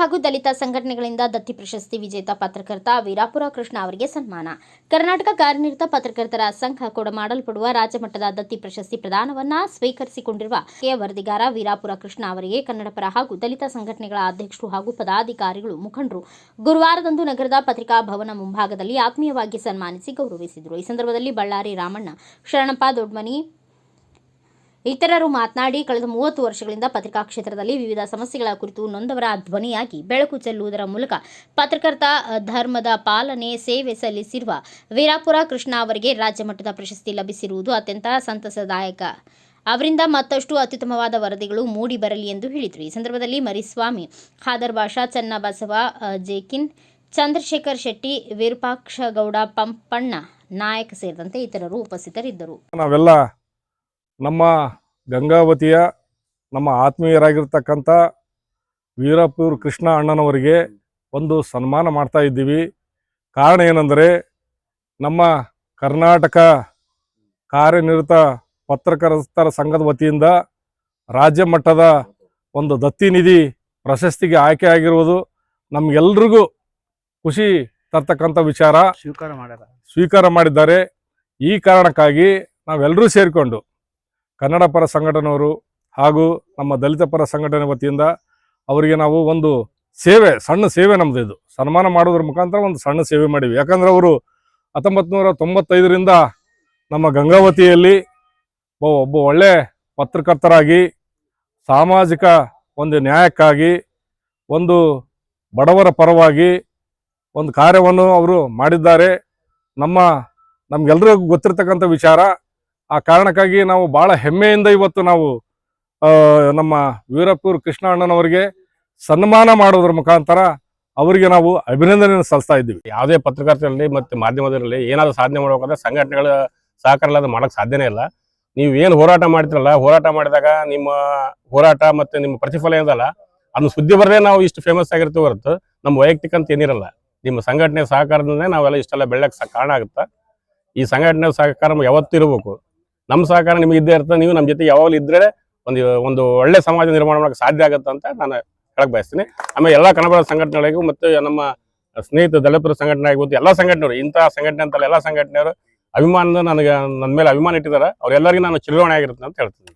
ಹಾಗೂ ದಲಿತ ಸಂಘಟನೆಗಳಿಂದ ದತ್ತಿ ಪ್ರಶಸ್ತಿ ವಿಜೇತ ಪತ್ರಕರ್ತ ವೀರಾಪುರ ಕೃಷ್ಣ ಅವರಿಗೆ ಸನ್ಮಾನ. ಕರ್ನಾಟಕ ಕಾರ್ಯನಿರತ ಪತ್ರಕರ್ತರ ಸಂಘ ಕೊಡಮಾಡಲ್ಪಡುವ ರಾಜ್ಯಮಟ್ಟದ ದತ್ತಿ ಪ್ರಶಸ್ತಿ ಪ್ರದಾನವನ್ನ ಸ್ವೀಕರಿಸಿಕೊಂಡಿರುವ ಕೆ. ವರದಿಗಾರ ವೀರಾಪುರ ಕೃಷ್ಣ ಅವರಿಗೆ ಕನ್ನಡಪರ ಹಾಗೂ ದಲಿತ ಸಂಘಟನೆಗಳ ಅಧ್ಯಕ್ಷರು ಹಾಗೂ ಪದಾಧಿಕಾರಿಗಳು ಮುಖಂಡರು ಗುರುವಾರದಂದು ನಗರದ ಪತ್ರಿಕಾ ಭವನ ಮುಂಭಾಗದಲ್ಲಿ ಆತ್ಮೀಯವಾಗಿ ಸನ್ಮಾನಿಸಿ ಗೌರವಿಸಿದರು. ಈ ಸಂದರ್ಭದಲ್ಲಿ ಬಳ್ಳಾರಿ ರಾಮಣ್ಣ, ಶರಣಪ್ಪ ದೊಡ್ಮನಿ ಇತರರು ಮಾತನಾಡಿ ಕಳೆದ ಮೂವತ್ತು ವರ್ಷಗಳಿಂದ ಪತ್ರಿಕಾ ಕ್ಷೇತ್ರದಲ್ಲಿ ವಿವಿಧ ಸಮಸ್ಯೆಗಳ ಕುರಿತು ನೊಂದವರ ಧ್ವನಿಯಾಗಿ ಬೆಳಕು ಚೆಲ್ಲುವುದರ ಮೂಲಕ ಪತ್ರಕರ್ತ ಧರ್ಮದ ಪಾಲನೆ ಸೇವೆ ಸಲ್ಲಿಸಿರುವ ವೀರಾಪುರ ಕೃಷ್ಣ ಅವರಿಗೆ ರಾಜ್ಯ ಮಟ್ಟದ ಪ್ರಶಸ್ತಿ ಲಭಿಸಿರುವುದು ಅತ್ಯಂತ ಸಂತಸದಾಯಕ. ಅವರಿಂದ ಮತ್ತಷ್ಟು ಅತ್ಯುತ್ತಮವಾದ ವರದಿಗಳು ಮೂಡಿ ಬರಲಿ ಎಂದು ಹೇಳಿದರು. ಈ ಸಂದರ್ಭದಲ್ಲಿ ಮರಿಸ್ವಾಮಿ ಖಾದರ್ ಭಾಷಾ ಚನ್ನಬಸವ ಜೇಕಿನ್, ಚಂದ್ರಶೇಖರ್ ಶೆಟ್ಟಿ, ವಿರೂಪಾಕ್ಷಗೌಡ ಪಂಪಣ್ಣ ನಾಯಕ್ ಸೇರಿದಂತೆ ಇತರರು ಉಪಸ್ಥಿತರಿದ್ದರು. ನಾವೆಲ್ಲ ನಮ್ಮ ಗಂಗಾವತಿಯ ನಮ್ಮ ಆತ್ಮೀಯರಾಗಿರ್ತಕ್ಕಂಥ ವೀರಪೂರ್ ಕೃಷ್ಣ ಅಣ್ಣನವರಿಗೆ ಒಂದು ಸನ್ಮಾನ ಮಾಡ್ತಾ ಇದ್ದೀವಿ. ಕಾರಣ ಏನಂದರೆ ನಮ್ಮ ಕರ್ನಾಟಕ ಕಾರ್ಯನಿರತ ಪತ್ರಕರ್ತರ ಸಂಘದ ವತಿಯಿಂದ ರಾಜ್ಯ ಮಟ್ಟದ ಒಂದು ದತ್ತಿ ನಿಧಿ ಪ್ರಶಸ್ತಿಗೆ ಆಯ್ಕೆ ಆಗಿರುವುದು ನಮಗೆಲ್ರಿಗೂ ಖುಷಿ ತರ್ತಕ್ಕಂಥ ವಿಚಾರ. ಸ್ವೀಕಾರ ಮಾಡ್ಯಾರ. ಸ್ವೀಕಾರ ಮಾಡಿದ್ದಾರೆ. ಈ ಕಾರಣಕ್ಕಾಗಿ ನಾವೆಲ್ಲರೂ ಸೇರಿಕೊಂಡು ಕನ್ನಡ ಪರ ಸಂಘಟನೆಯವರು ಹಾಗೂ ನಮ್ಮ ದಲಿತ ಪರ ಸಂಘಟನೆ ವತಿಯಿಂದ ಅವರಿಗೆ ನಾವು ಒಂದು ಸೇವೆ, ಸಣ್ಣ ಸೇವೆ ನಮ್ದು ಇದು. ಸನ್ಮಾನ ಮಾಡೋದ್ರ ಮುಖಾಂತರ ಒಂದು ಸಣ್ಣ ಸೇವೆ ಮಾಡಿವಿ ಯಾಕಂದ್ರೆ ಅವರು ಹತ್ತೊಂಬತ್ತು ನೂರ ತೊಂಬತ್ತೈದರಿಂದ ನಮ್ಮ ಗಂಗಾವತಿಯಲ್ಲಿ ಒಬ್ಬ ಒಳ್ಳೆ ಪತ್ರಕರ್ತರಾಗಿ, ಸಾಮಾಜಿಕ ಒಂದು ನ್ಯಾಯಕ್ಕಾಗಿ, ಒಂದು ಬಡವರ ಪರವಾಗಿ ಒಂದು ಕಾರ್ಯವನ್ನು ಅವರು ಮಾಡಿದ್ದಾರೆ. ನಮ್ಮ ನಮಗೆಲ್ಲರಿಗೂ ಗೊತ್ತಿರತಕ್ಕಂಥ ವಿಚಾರ ಆ ಕಾರಣಕ್ಕಾಗಿ ನಾವು ಬಹಳ ಹೆಮ್ಮೆಯಿಂದ ಇವತ್ತು ನಾವು ನಮ್ಮ ವೀರಪ್ಪೂರ್ ಕೃಷ್ಣ ಅಣ್ಣನವರಿಗೆ ಸನ್ಮಾನ ಮಾಡೋದ್ರ ಮುಖಾಂತರ ಅವರಿಗೆ ನಾವು ಅಭಿನಂದನೆಯನ್ನು ಸಲ್ಲಿಸ್ತಾ ಇದ್ದೀವಿ. ಯಾವುದೇ ಪತ್ರಕರ್ತರಲ್ಲಿ ಮತ್ತೆ ಮಾಧ್ಯಮದಲ್ಲಿ ಏನಾದರೂ ಸಾಧನೆ ಮಾಡಬೇಕಾದ್ರೆ ಸಂಘಟನೆಗಳ ಸಹಕಾರ ಇಲ್ಲದೆ ಮಾಡೋಕ್ಕೆ ಸಾಧ್ಯನೇ ಇಲ್ಲ. ನೀವು ಏನು ಹೋರಾಟ ಮಾಡ್ತಿರಲ್ಲ, ಹೋರಾಟ ಮಾಡಿದಾಗ ನಿಮ್ಮ ಹೋರಾಟ ಮತ್ತೆ ನಿಮ್ಮ ಪ್ರತಿಫಲ ಏನಲ್ಲ ಅದನ್ನ ಸುದ್ದಿ ಬರದೇ ನಾವು ಇಷ್ಟು ಫೇಮಸ್ ಆಗಿರ್ತೀವಿ ಹೊರತು ನಮ್ಮ ವೈಯಕ್ತಿಕ ಅಂತ ಏನಿರಲ್ಲ. ನಿಮ್ಮ ಸಂಘಟನೆ ಸಹಕಾರದಿಂದ ನಾವೆಲ್ಲ ಇಷ್ಟೆಲ್ಲ ಬೆಳ್ಳಕ್ಕೆ ಕಾರಣ ಆಗುತ್ತೆ? ಈ ಸಂಘಟನೆ ಸಹಕಾರ ಯಾವತ್ತೂ ಇರಬೇಕು. ನಮ್ಮ ಸಹಕಾರ ನಿಮಗೆ ಇದ್ದೇ ಇರ್ತದೆ ನೀವು ನಮ್ಮ ಜೊತೆ ಯಾವಾಗಲೂ ಇದ್ರೆ ಒಂದು ಒಂದು ಒಳ್ಳೆ ಸಮಾಜ ನಿರ್ಮಾಣ ಮಾಡೋಕೆ ಸಾಧ್ಯ ಆಗುತ್ತೆ ಅಂತ ನಾನು ಹೇಳಕ್ ಬಯಸ್ತೀನಿ. ಆಮೇಲೆ ಎಲ್ಲ ಕನ್ನಡ ಸಂಘಟನೆಗಳಿಗೂ ಮತ್ತು ನಮ್ಮ ಸ್ನೇಹಿತ ದಲಿತರ ಸಂಘಟನೆ ಆಗಿರ್ಬೋದು ಎಲ್ಲ ಸಂಘಟನೆಯವರು, ಇಂಥ ಸಂಘಟನೆ ಅಂತಲ್ಲ, ಎಲ್ಲ ಸಂಘಟನೆಯವರು ಅಭಿಮಾನದ ನನಗೆ, ನನ್ನ ಮೇಲೆ ಅಭಿಮಾನ ಇಟ್ಟಿದ್ದಾರೆ. ಅವರೆಲ್ಲರಿಗೂ ನಾನು ಚಿರಋಣಿ ಆಗಿರುತ್ತೆ ಅಂತ ಹೇಳ್ತೀನಿ.